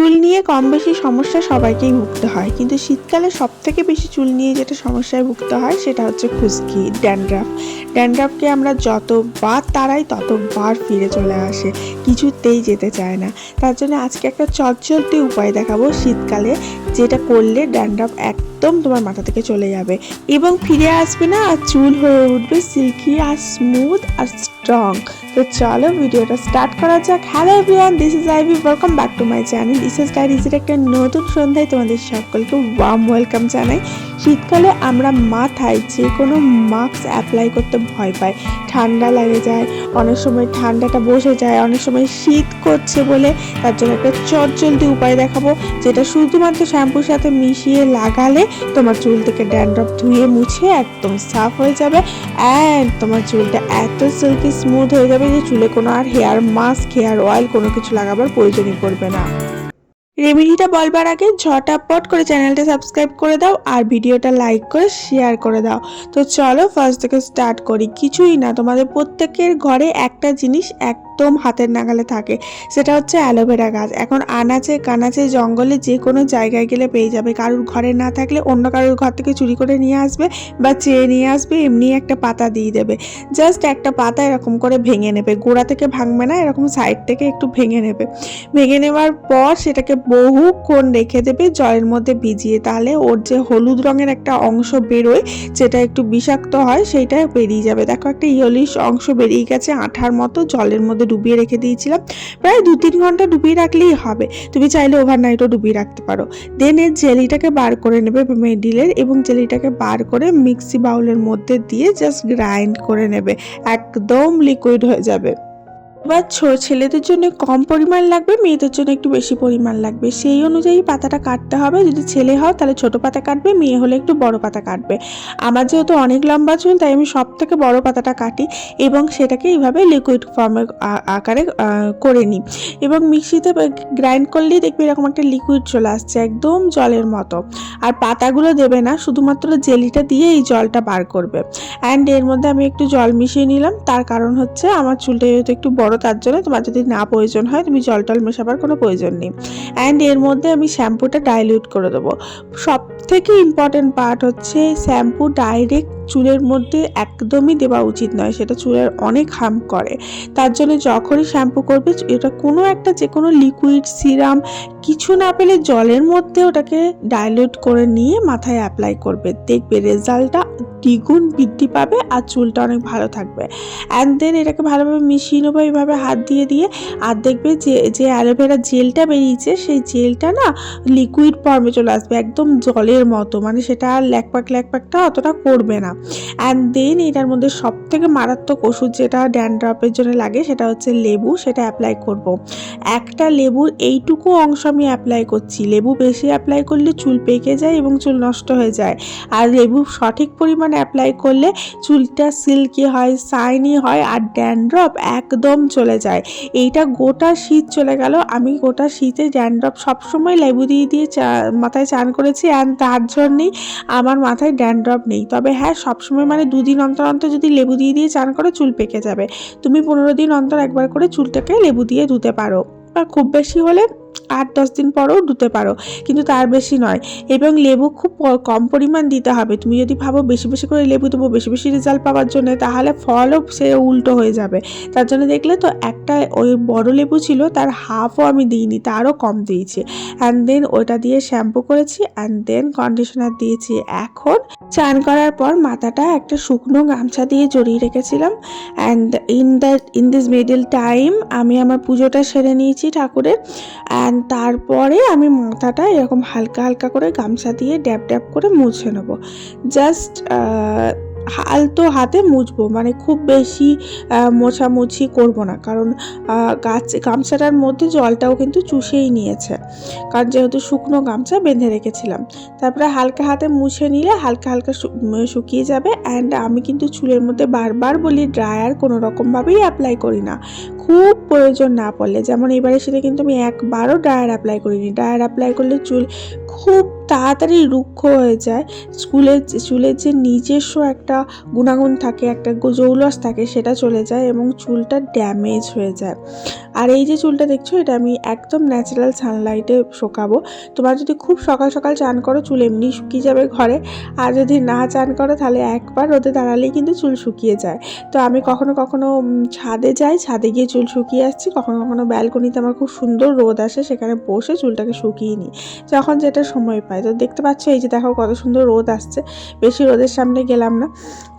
চুল নিয়ে কম বেশি সমস্যা সবাইকেই ভুগতে হয়। কিন্তু শীতকালে সব থেকে বেশি চুল নিয়ে যেটা সমস্যায় ভুগতে হয় সেটা হচ্ছে খুশকি, ড্যান্ড্রাফ। ড্যান্ড্রাফকে আমরা যতবার তারাই ততবার ফিরে চলে আসে, কিছুতেই যেতে চায় না। তার জন্য আজকে একটা চটচলতি উপায় দেখাবো শীতকালে যেটা করলে ড্যান্ড্রাফ একদম তোমার মাথা থেকে চলে যাবে। এবং ফিরে আসবে না আর চুল হয়ে উঠবে, সিল্কি আর স্মুথ আর স্ট্রং তো চলো ভিডিওটা স্টার্ট করা যাক। Hello everyone this is Ivy welcome back to my channel this is ডাইরিজের একটা নতুন সন্ধ্যায় তোমাদের সকলকে ওয়ার্ম ওয়েলকাম জানাই। শীতকালে আমরা মাথায় যে কোনো মাস্ক অ্যাপ্লাই করতে ভয় পাই। ঠান্ডা লাগে যায়, অনেক সময় ঠান্ডাটা বসে যায়, অনেক সময় শীত করছে বলে তার জন্য একটা চটজলদি উপায় দেখাবো, যেটা শুধুমাত্র শ্যাম্পুর সাথে মিশিয়ে লাগালে তোমার চুল থেকে ড্যান্ড্রফ ধুয়ে মুছে একদম সাফ হয়ে যাবে অ্যান্ড তোমার চুলটা এত সিল্কি স্মুথ হয়ে যাবে যে চুলে কোনো আর হেয়ার মাস্ক হেয়ার অয়েল কোনো কিছু লাগাবার প্রয়োজনই পড়বে না। রেমেডিটা বলবার আগে ঝটাপট করে চ্যানেলটা সাবস্ক্রাইব করে দাও আর ভিডিওটা লাইক করে শেয়ার করে দাও। তো চলো ফার্স্ট থেকে স্টার্ট করি। কিছুই না, তোমাদের প্রত্যেকের ঘরে একটা জিনিস একদম হাতের নাগালে থাকে। সেটা হচ্ছে অ্যালোভেরা গাছ। এখন আনাচে কানাচে জঙ্গলে যে কোনো জায়গায় গেলে পেয়ে যাবে। কারুর ঘরে না থাকলে অন্য কারুর ঘর থেকে চুরি করে নিয়ে আসবে বা চেয়ে নিয়ে আসবে, এমনি একটা পাতা দিয়ে দেবে। জাস্ট একটা পাতা এরকম করে ভেঙে নেবে। গোড়া থেকে ভাঙবে না, এরকম সাইড থেকে একটু ভেঙে নেবে। ভেঙে নেওয়ার পর সেটাকে বহুক্ষণ রেখে দেবে জলের মধ্যে ভিজিয়ে। তাহলে ওর যে হলুদ রঙের একটা অংশ বেরোয়, যেটা একটু বিষাক্ত হয়, সেইটা বেরিয়ে যাবে। দেখো একটা ইয়লিশ অংশ বেরিয়ে গেছে আঠার মতো জলের মধ্যে ডুবিয়ে রেখে দিয়েছিলাম। প্রায় দু তিন ঘণ্টা ডুবিয়ে রাখলেই হবে। তুমি চাইলে ওভারনাইটও ডুবিয়ে রাখতে পারো। দেন এর জেলিটাকে বার করে নেবে মেডিলের এবং জেলিটাকে বার করে মিক্সি বাউলের মধ্যে দিয়ে জাস্ট গ্রাইন্ড করে নেবে। একদম লিকুইড হয়ে যাবে। ছো- ছেলেদের জন্য কম পরিমাণ লাগবে, মেয়েদের জন্য একটু বেশি পরিমাণ লাগবে। সেই অনুযায়ী পাতাটা কাটতে হবে। যদি ছেলে হয়, তাহলে ছোট পাতা কাটবে, মেয়ে হলে একটু বড় পাতা কাটবে। আমার যেহেতু অনেক লম্বা চুল, তাই আমি সব থেকে বড় পাতাটা কাটি এবং সেটাকে এইভাবে লিকুইড ফর্মে আকারে করে নিই। এবং মিক্সিতে গ্রাইন্ড করলেই দেখবে এরকম একটা লিকুইড চলে আসছে, একদম জলের মতো। আর পাতাগুলো দেবে না, শুধুমাত্র জেলিটা দিয়ে এই জলটা বার করবে। অ্যান্ড এর মধ্যে আমি একটু জল মিশিয়ে নিলাম। তার কারণ হচ্ছে আমার চুলটা যেহেতু একটু বড় তার জন্য তোমার যদি না প্রয়োজন হয়, তুমি জল টল মেশাবার কোনো প্রয়োজন নেই। অ্যান্ড এর মধ্যে আমি শ্যাম্পুটা ডাইলিউট করে দেবো। সব থেকে ইম্পর্টেন্ট পার্ট হচ্ছে শ্যাম্পু ডাইরেক্ট চুলের মধ্যে একদমই দেওয়া উচিত নয়, সেটা চুলের অনেক হার্ম করে। তার জন্য যখনই শ্যাম্পু করবে, এটা কোনো একটা যে কোনো লিকুইড সিরাম কিছু না পেলে জলের মধ্যে ওটাকে ডাইলিউট করে নিয়ে মাথায় অ্যাপ্লাই করবে। দেখবে রেজাল্টটা দ্বিগুণ বৃদ্ধি পাবে আর চুলটা অনেক ভালো থাকবে। অ্যান্ড দেন এটাকে ভালোভাবে মিশিয়ে নেব এইভাবে হাত দিয়ে দিয়ে। আর দেখবে যে যে অ্যালোভেরা জেলটা বেরিয়েছে, সেই জেলটা না লিকুইড ফর্মে চলে আসবে, একদম জলের মতো। মানে সেটা আর ল্যাকপাক ল্যাকপাকটা অতটা করবে না। অ্যান্ড দেন এটার মধ্যে সব থেকে মারাত্মক ওষুধ যেটা ড্যান্ড্রপের জন্য লাগে সেটা হচ্ছে লেবু, সেটা অ্যাপ্লাই করব। একটা লেবুর এইটুকু অংশ আমি অ্যাপ্লাই করছি। লেবু বেশি অ্যাপ্লাই করলে চুল পেকে যায় এবং চুল নষ্ট হয়ে যায়। আর লেবু সঠিক পরিমাণে অ্যাপ্লাই করলে চুলটা সিল্কি হয় সাইনি হয় আর ড্যান্ড্রপ একদম চলে যায়। এইটা গোটা শীত চলে গেল। আমি গোটা শীতে ড্যান্ড্রপ সবসময় লেবু দিয়ে দিয়ে মাথায় চান করেছি অ্যান্ড তার জন্যেই আমার মাথায় ড্যান্ড্রপ নেই। তবে হ্যাঁ সবসময় মানে দুদিন অন্তর অন্তর যদি লেবু দিয়ে দিয়ে চান করো, চুল পেকে যাবে। তুমি পনেরো দিন অন্তর একবার করে চুলটাকে লেবু দিয়ে ধুতে পারো। খুব বেশি হলে আট দশ দিন পরেও ধুতে পারো, কিন্তু তার বেশি নয়। এবং লেবু খুব কম পরিমাণ দিতে হবে। তুমি যদি ভাবো বেশি বেশি করে লেবু দেবো, বেশি বেশি রেজাল্ট পাওয়ার জন্য, তাহলে ফলও সে উল্টো হয়ে যাবে। তার জন্য দেখলে তো একটা ওই বড় লেবু ছিল, তার হাফও আমি দিইনি, তারও কম দিয়েছি। অ্যান্ড দেন ওটা দিয়ে শ্যাম্পু করেছি অ্যান্ড দেন কন্ডিশনার দিয়েছি। এখন চান করার পর মাথাটা একটা শুকনো গামছা দিয়ে জড়িয়ে রেখেছিলাম। And in that in this middle time আমি আমার পুজোটা সেরে নিয়েছি ঠাকুরের। অ্যান্ড তারপরে আমি মাথাটা এরকম হালকা হালকা করে গামছা দিয়ে ড্যাব ড্যাব করে মুছে নেব। জাস্ট আলতো হাতে মুছবো মানে খুব বেশি মোছামুছি করব না। কারণ গাছ, গামছাটার মধ্যে জলটাও কিন্তু চুষেই নিয়েছে। কারণ যেহেতু শুকনো গামছা বেঁধে রেখেছিলাম। তারপরে হালকা হাতে মুছে নিলে হালকা হালকা শুকিয়ে যাবে। অ্যান্ড আমি কিন্তু চুলের মধ্যে বারবার বলি, ড্রায়ার কোনো রকমভাবেই অ্যাপ্লাই করি না। খুব প্রয়োজন না পড়লে। যেমন এবারে সেটা কিন্তু আমি একবারও ড্রায়ার অ্যাপ্লাই করিনি। ড্রায়ার অ্যাপ্লাই করলে চুল খুব তাড়াতাড়ি রুক্ষ হয়ে যায়। স্কুলের চুলের যে নিজস্ব একটা গুণাগুণ থাকে, একটা জৌলস থাকে, সেটা চলে যায় এবং চুলটা ড্যামেজ হয়ে যায়। আর এই যে চুলটা দেখছ, এটা আমি একদম ন্যাচারাল সানলাইটে শোকাবো। তোমার যদি খুব সকাল সকাল চান করো, চুল এমনি শুকিয়ে যাবে ঘরে। আর যদি না চান করো, তাহলে একবার রোদে দাঁড়ালেই কিন্তু চুল শুকিয়ে যায়। তো আমি কখনো কখনো ছাদে যাই, ছাদে গিয়ে চুল শুকিয়ে আসছি। কখনো কখনো ব্যালকনিতে আমার খুব সুন্দর রোদ আসে, সেখানে বসে চুলটাকে শুকিয়ে নিই। যখন যেটা সময় পাই। তো দেখতে পাচ্ছ এই যে দেখো কত সুন্দর রোদ আসছে। বেশি রোদের সামনে গেলাম না,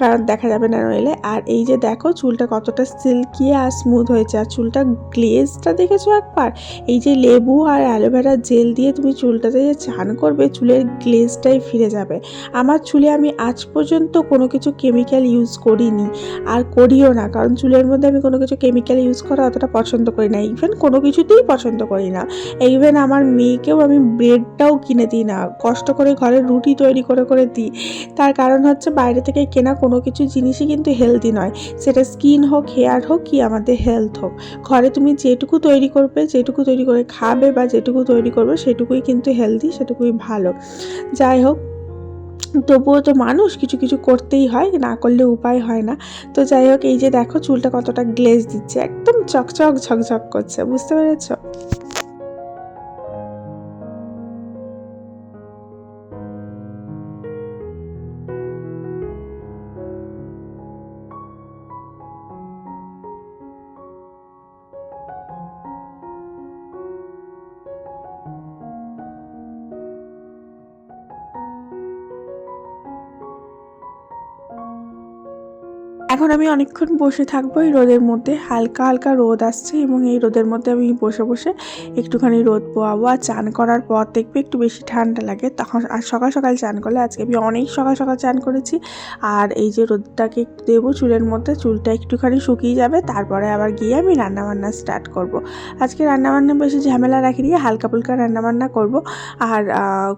কারণ দেখা যাবে না নইলে আর এই যে দেখো চুলটা কতটা সিল্কি আর স্মুথ হয়েছে, আর চুলটা গ্লেজটা দেখেছ একবার? এই যে লেবু আর অ্যালোভেরা জেল দিয়ে তুমি চুলটাতে যে চান করবে, চুলের গ্লেজটাই ফিরে যাবে। আমার চুলে আমি আজ পর্যন্ত কোনো কিছু কেমিক্যাল ইউজ করিনি, আর করিও না, কারণ চুলের মধ্যে আমি কোনো কিছু কেমিক্যাল ইউজ করা অতটা পছন্দ করি না। ইভেন কোনো কিছুতেই পছন্দ করি না। ইভেন আমার মেয়েকেও আমি ব্রেডটাও কিনে দিই না। কষ্ট করে ঘরে রুটি তৈরি করে করে দিই। তার কারণ হচ্ছে বাইরে থেকে কেনা কোনো কিছু জিনিসই কিন্তু হেলদি নয়। সেটা স্কিন হোক হেয়ার হোক কি আমাদের হেলথ হোক। ঘরে তুমি যেটুকু তৈরি করবে, যেটুকু তৈরি করে খাবে বা যেটুকু তৈরি করবে সেটুকুই কিন্তু হেলদি সেটুকুই ভালো। যাই হোক, তবুও তো মানুষ কিছু কিছু করতেই হয়, না করলে উপায় হয় না। তো যাই হোক, এই যে দেখো চুলটা কতটা গ্লেজ দিচ্ছে, একদম চকচক ঝকঝক করছে, বুঝতে পেরেছ? এখন আমি অনেকক্ষণ বসে থাকব, এই রোদের মধ্যে। হালকা হালকা রোদ আসছে এবং এই রোদের মধ্যে আমি বসে বসে একটুখানি রোদ পোয়াবো। আর চান করার পর দেখবে একটু বেশি ঠান্ডা লাগে। তখন আর সকাল সকাল চান করলে আজকে আমি অনেক সকাল সকাল চান করেছি। আর এই যে রোদটাকে একটু দেবো চুলের মধ্যে, চুলটা একটুখানি শুকিয়ে যাবে, তারপরে আবার গিয়ে আমি রান্নাবান্না স্টার্ট করব। আজকে রান্নাবান্না বেশি ঝামেলা রাখি রাখিনি, হালকা, ফুলকা রান্নাবান্না করব। আর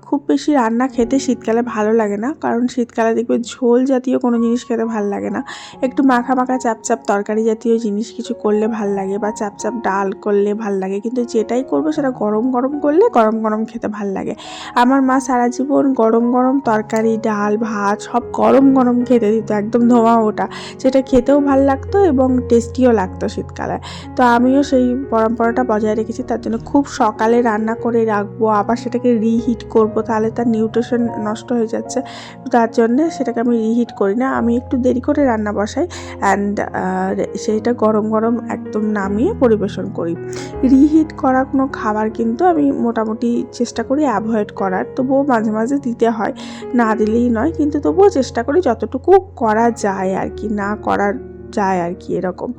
খুব বেশি রান্না খেতে শীতকালে ভালো লাগে না। কারণ শীতকালে দেখবে ঝোল জাতীয় কোনো জিনিস খেতে ভালো লাগে না। একটু মাখা মাখা চাপ চাপ তরকারি জাতীয় জিনিস কিছু করলে ভালো লাগে বা চাপ চাপ ডাল করলে ভালো লাগে। কিন্তু যেটাই করব সেটা গরম গরম করলে গরম গরম খেতে ভালো লাগে। আমার মা সারা জীবন গরম গরম তরকারি, ডাল, ভাত সব গরম গরম খেতে দিত, একদম ধোঁয়া ওটা। সেটা খেতেও ভালো লাগতো এবং টেস্টিও লাগতো শীতকালে। তো আমিও সেই পরম্পরাটা বজায় রেখেছি, তার জন্য খুব সকালে রান্না করে রাখব, আবার সেটাকে রিহিট করব, তাহলে তার নিউট্রিশন নষ্ট হয়ে যাচ্ছে। তার জন্যে সেটাকে আমি রিহিট করি না, আমি একটু দেরি করে রান্না বসাই। অ্যান্ড সেইটা গরম গরম একদম নামিয়ে পরিবেশন করি। রিহিট করা কোনো খাবার কিন্তু আমি মোটামুটি চেষ্টা করি অ্যাভয়েড করার, তবুও মাঝে মাঝে দিতে হয়। না দিলেই নয়, কিন্তু তবুও চেষ্টা করি যতটুকু করা যায় আর কি, না করার যায় আর কি এরকম।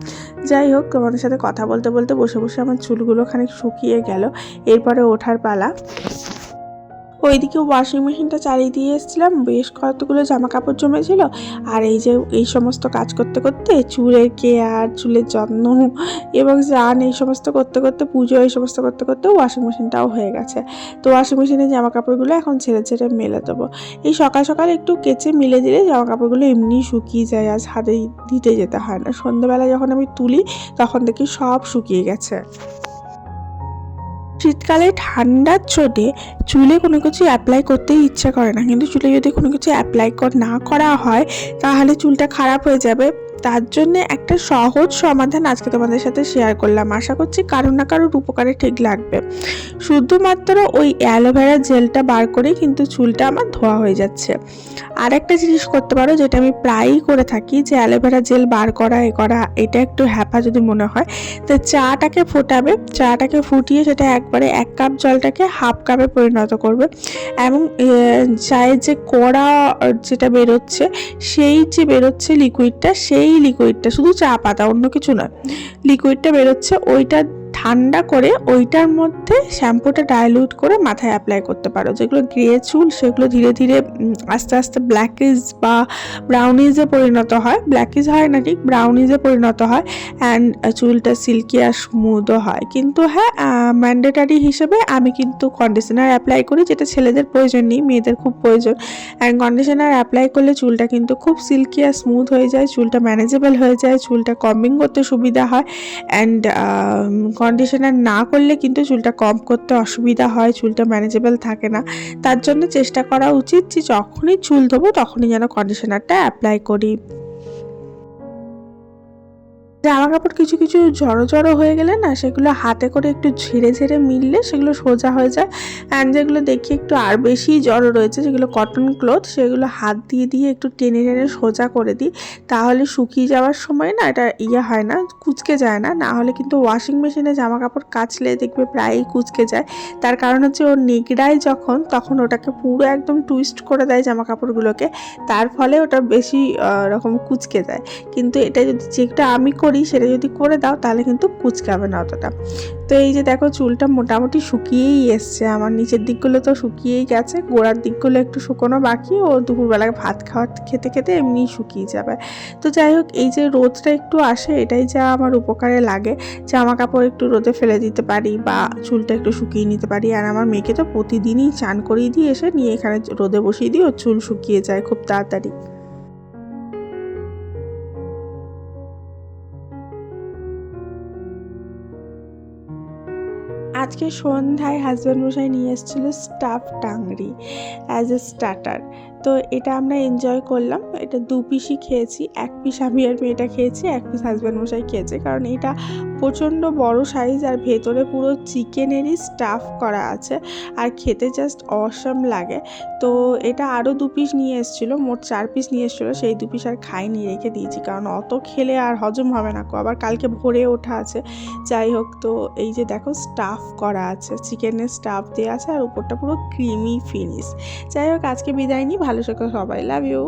যাই হোক, তোমাদের সাথে কথা বলতে বলতে বসে বসে আমার চুলগুলো খানিক শুকিয়ে গেল। এরপরে ওঠার পালা। ওইদিকে ওয়াশিং মেশিনটা চালিয়ে দিয়ে এসেছিলাম। বেশ কতগুলো জামা কাপড় জমেছিল। আর এই যে এই সমস্ত কাজ করতে করতে চুলের কেয়ার চুলের যত্ন এবং স্নান এই সমস্ত করতে করতে পুজো এই সমস্ত করতে করতে ওয়াশিং মেশিনটাও হয়ে গেছে। তো ওয়াশিং মেশিনে জামা কাপড়গুলো এখন ছেড়ে ছেড়ে মেলে দেবো। এই সকাল সকাল একটু কেচে মিলে দিলে জামা কাপড়গুলো এমনি শুকিয়ে যায় আর ছাদে দিতে যেতে হয় না। সন্ধ্যাবেলা যখন আমি তুলি, তখন দেখি সব শুকিয়ে গেছে। শীতকালে ঠান্ডার চোটে চুলে কোনো কিছু অ্যাপ্লাই করতে ইচ্ছা করে না। কিন্তু চুলে যদি কোনো কিছু অ্যাপ্লাই না করা হয়, তাহলে চুলটা খারাপ হয়ে যাবে। তার জন্য একটা সহজ সমাধান আজকে তোমাদের সাথে শেয়ার করলাম। আশা করছি কারও না কারোর উপকারে ঠিক লাগবে। শুধুমাত্র ওই অ্যালোভেরা জেলটা বার করে কিন্তু চুলটা আমার ধোয়া হয়ে যাচ্ছে। আর একটা জিনিস করতে পারো, যেটা আমি প্রায়ই করে থাকি, যে অ্যালোভেরা জেল বার করা, এ করা, এটা একটু হ্যাপা যদি মনে হয়, তো চাটাকে ফোটাবে। চাটাকে ফুটিয়ে সেটা একবারে এক কাপ জলটাকে হাফ কাপে পরিণত করবে। এবং চায়ের যে কড়া যেটা বেরোচ্ছে, সেই যে বেরোচ্ছে লিকুইডটা সেই লিকুইডটা শুধু চা পাতা অন্য কিছু নয় লিকুইডটা বেরোচ্ছে ওইটা ঠান্ডা করে ওইটার মধ্যে শ্যাম্পুটা ডাইলিউট করে মাথায় অ্যাপ্লাই করতে পারো। যেগুলো গ্রে চুল, সেগুলো ধীরে ধীরে আস্তে আস্তে ব্ল্যাকিজ বা ব্রাউনিজে পরিণত হয়। ব্ল্যাকিজ হয় না ঠিক ব্রাউনিজে পরিণত হয় অ্যান্ড চুলটা সিল্কি আর স্মুদও হয়। কিন্তু হ্যাঁ ম্যান্ডেটারি হিসেবে আমি কিন্তু কন্ডিশনার অ্যাপ্লাই করি, যেটা ছেলেদের প্রয়োজন নেই, মেয়েদের খুব প্রয়োজন। অ্যান্ড কন্ডিশনার অ্যাপ্লাই করলে চুলটা কিন্তু খুব সিল্কি আর স্মুথ হয়ে যায়, চুলটা ম্যানেজেবল হয়ে যায়, চুলটা কম্বিং করতে সুবিধা হয়। অ্যান্ড কন্ডিশনার না করলে কিন্তু চুলটা কম করতে অসুবিধা হয়, চুলটা ম্যানেজেবল থাকে না। তার জন্য চেষ্টা করা উচিত যে যখনই চুল ধোবো তখনই যেন কন্ডিশনারটা অ্যাপ্লাই করি। জামা কাপড় কিছু কিছু জড়ো জড়ো হয়ে গেলে না, সেগুলো হাতে করে একটু ঝেড়ে ঝেড়ে মিললে সেগুলো সোজা হয়ে যায়। অ্যান্ড যেগুলো দেখি একটু আর বেশি জড়ো রয়েছে, যেগুলো কটন ক্লথ সেগুলো হাত দিয়ে দিয়ে একটু টেনে টেনে সোজা করে দিই। তাহলে শুকিয়ে যাওয়ার সময় না এটা ইয়ে হয় না, কুচকে যায় না। না হলে কিন্তু ওয়াশিং মেশিনে জামা কাপড় কাচলে দেখবে প্রায়ই কুচকে যায়। তার কারণ হচ্ছে ও নেগড়ায় যখন, তখন ওটাকে পুরো একদম টুইস্ট করে দেয় জামা কাপড়গুলোকে। তার ফলে ওটা বেশি রকম কুচকে যায়। কিন্তু এটা যদি যেটা আমি করি সেটা যদি করে দাও, তাহলে কিন্তু কুচকাবে না অতটা। তো এই যে দেখো, চুলটা মোটামুটি শুকিয়েই এসছে। আমার নিচের দিকগুলো তো শুকিয়েই গেছে, গোড়ার দিকগুলো একটু শুকোনো বাকি, ও দুপুরবেলায় ভাত খাওয়া খেতে খেতে এমনি শুকিয়ে যাবে। তো যাই হোক, এই যে রোদটা একটু আসে, এটাই যা আমার উপকারে লাগে জামা কাপড় একটু রোদে ফেলে দিতে পারি বা চুলটা একটু শুকিয়ে নিতে পারি। আর আমার মেয়েকে তো প্রতিদিনই চান করিয়ে দিয়ে এসে নিয়ে এখানে রোদে বসিয়ে দিই ওর চুল শুকিয়ে যায় খুব তাড়াতাড়ি। আজকে সন্ধ্যায় হাজব্যান্ড মশাই নিয়ে এসেছিল stuff tangri as a starter তো এটা আমরা এনজয় করলাম। এটা দু পিসই খেয়েছি, এক পিস আমি আর মেয়েটা খেয়েছি, এক পিস হাজব্যান্ড মশাই খেয়েছে। কারণ এটা প্রচণ্ড বড় সাইজ আর ভেতরে পুরো চিকেনেরই স্টাফ করা আছে আর খেতে জাস্ট অসম লাগে। তো এটা আরও দু পিস নিয়ে এসেছিল, মোট চার পিস নিয়ে এসেছিল, সেই দু পিস আর খাইনি, রেখে দিয়েছি। কারণ অত খেলে আর হজম হবে না আবার কালকে ভোরে ওঠা আছে। যাই হোক, তো এই যে দেখো স্টাফ করা আছে চিকেনের স্টাফ দেওয়া আছে আর উপরটা পুরো ক্রিমি ফিনিশ যাই হোক, আজকে বিদায় নিই ভালো থেকো সবাই লাভ ইউ।